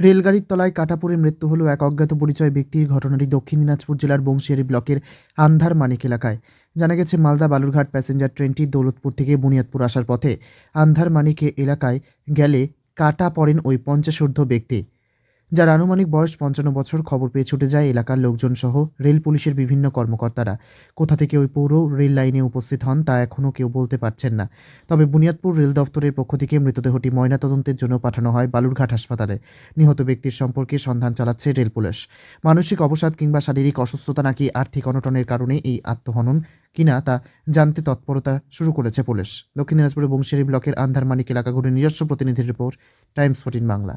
রেলগাড়ির তলায় কাটা পড়ে মৃত্যু হল এক অজ্ঞাত পরিচয় ব্যক্তির ঘটনাটি দক্ষিণ দিনাজপুর জেলার বংশিয়ারি ব্লকের আন্ধার মানিক এলাকায়। জানা গেছে, মালদা বালুরঘাট প্যাসেঞ্জার ট্রেনটি দৌলতপুর থেকে বুনিয়াদপুর আসার পথে আন্ধার মানিকে এলাকায় গেলে কাটা পড়েন ওই পঞ্চাশোর্ধ্ব ব্যক্তি। যার আনুমানিক বয়স পঞ্চান্ন বছর খবর পেয়ে ছুটে যায় এলাকার লোকজন সহ রেল পুলিশের বিভিন্ন কর্মকর্তারা। কোথা থেকে ওই পৌর রেল লাইনে উপস্থিত হন তা এখনও কেউ বলতে পারছেন না। তবে বুনিয়াদপুর রেল দপ্তরের পক্ষ থেকে মৃতদেহটি ময়নাতদন্তের জন্য পাঠানো হয় বালুরঘাট হাসপাতালে। নিহত ব্যক্তির সম্পর্কে সন্ধান চালাচ্ছে রেল পুলিশ। মানসিক অবসাদ কিংবা শারীরিক অসুস্থতা নাকি আর্থিক অনটনের কারণে এই আত্মহনন কিনা তা জানতে তৎপরতা শুরু করেছে পুলিশ। দক্ষিণ দিনাজপুরের বংশিয়ারি ব্লকের আন্ধারমানিক এলাকা ঘুরে নিজস্ব প্রতিনিধির রিপোর্ট, টাইমস ফোর্টিন বাংলা।